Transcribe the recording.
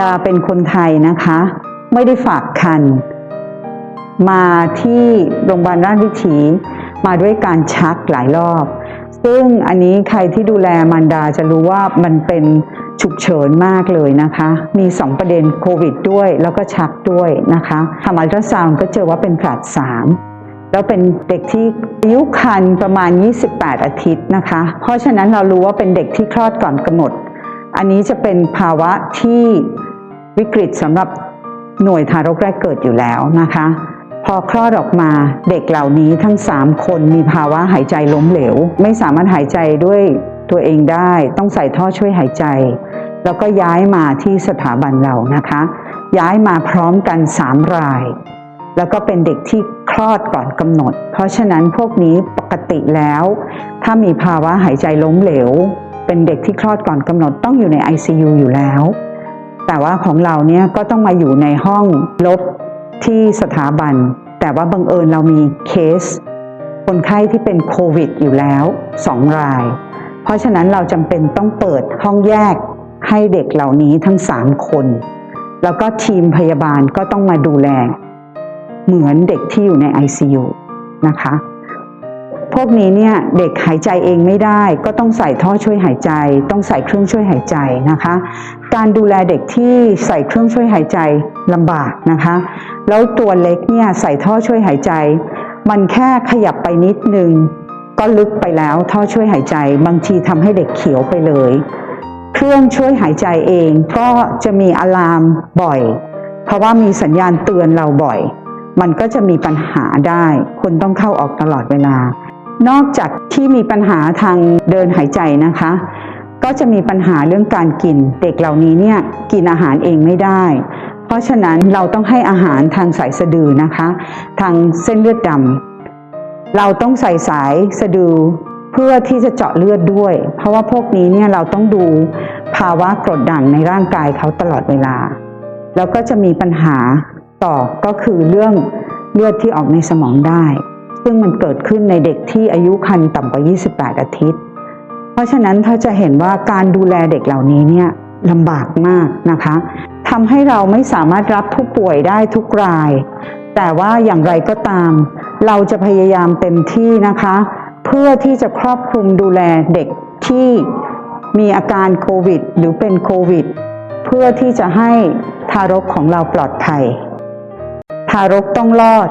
ดาเป็นคนไทยนะคะ ไม่ได้ฝากคัน มาที่โรงพยาบาลราชวิถีมาด้วยการชักหลายรอบ ซึ่งอันนี้ใครที่ดูแลมารดาจะรู้ว่ามันเป็นฉุกเฉินมากเลยนะคะ มี 2 ประเด็นโควิดด้วย แล้วก็ชักด้วยนะคะทำอัลตราซาวน์ก็เจอว่าเป็นผลัด3แล้วเป็นเด็กที่อายุครรภ์ประมาณ 28 อาทิตย์นะคะ เพราะฉะนั้นเรารู้ว่าเป็นเด็กที่คลอดก่อนกำหนด อันนี้จะเป็นภาวะที่ วิกฤตสำหรับหน่วยทารกแรกเกิดอยู่แล้วนะคะ พอคลอดออกมาเด็กเหล่านี้ทั้ง 3 คนมีภาวะหายใจล้มเหลว ไม่สามารถหายใจด้วยตัวเองได้ ต้องใส่ท่อช่วยหายใจ แล้วก็ย้ายมาที่สถาบันเรานะคะ ย้ายมาพร้อมกัน 3 ราย แล้วก็เป็นเด็กที่คลอดก่อนกำหนด เพราะฉะนั้นพวกนี้ปกติแล้ว ถ้ามีภาวะหายใจล้มเหลว เป็นเด็กที่คลอดก่อนกำหนดต้องอยู่ใน ICU อยู่แล้ว แต่ว่าของเราเนี่ยก็ต้องมาอยู่ในห้องลบที่สถาบัน แต่ว่าบังเอิญเรามีเคส คนไข้ที่เป็นโควิดอยู่แล้ว2ราย เพราะฉะนั้นเราจำเป็นต้องเปิดห้องแยกให้เด็กเหล่านี้ทั้ง3คน แล้วก็ทีมพยาบาลก็ต้องมาดูแล เหมือนเด็กที่อยู่ใน ICU นะคะ วกนี้เนี่ยเด็กหายใจเองไม่ได้ ก็ต้องใส่ท่อช่วยหายใจ ต้องใส่เครื่องช่วยหายใจนะคะ การดูแลเด็กที่ใส่เครื่องช่วยหายใจลำบากนะคะ แล้วตัวเล็กเนี่ยใส่ท่อช่วยหายใจ มันแค่ขยับไปนิดนึงก็ลึกไปแล้วท่อช่วยหายใจ บางทีทำให้เด็กเขียวไปเลย เครื่องช่วยหายใจเองก็จะมีอะลามบ่อย เพราะว่ามีสัญญาณเตือนเราบ่อย มันก็จะมีปัญหาได้คนต้องเข้าออกตลอดเวลา นอกจากที่มีปัญหาทางเดินหายใจนะคะ ก็จะมีปัญหาเรื่องการกิน เด็กเหล่านี้เนี่ยกินอาหารเองไม่ได้ เพราะฉะนั้นเราต้องให้อาหารทางสายสะดือนะคะ ทางเส้นเลือดดำเราต้องใส่สายสะดือเพื่อที่จะเจาะเลือดด้วย เพราะว่าพวกนี้เนี่ยเราต้องดูภาวะกรดด่างในร่างกายเขาตลอดเวลา แล้วก็จะมีปัญหาต่อก็คือเรื่องเลือดที่ออกในสมองได้ ซึ่งมันเกิดขึ้นในเด็กที่อายุครรภ์ต่ำกว่า 28 อาทิตย์ เพราะฉะนั้นถ้าจะเห็นว่าการดูแลเด็กเหล่านี้เนี่ยลำบากมากนะคะทำให้เราไม่สามารถรับผู้ป่วยได้ทุกราย แต่ว่าอย่างไรก็ตาม เราจะพยายามเต็มที่นะคะ เพื่อที่จะครอบคลุมดูแลเด็กที่มีอาการโควิด หรือเป็นโควิด เพื่อที่จะให้ทารกของเราปลอดภัย ทารกต้องรอด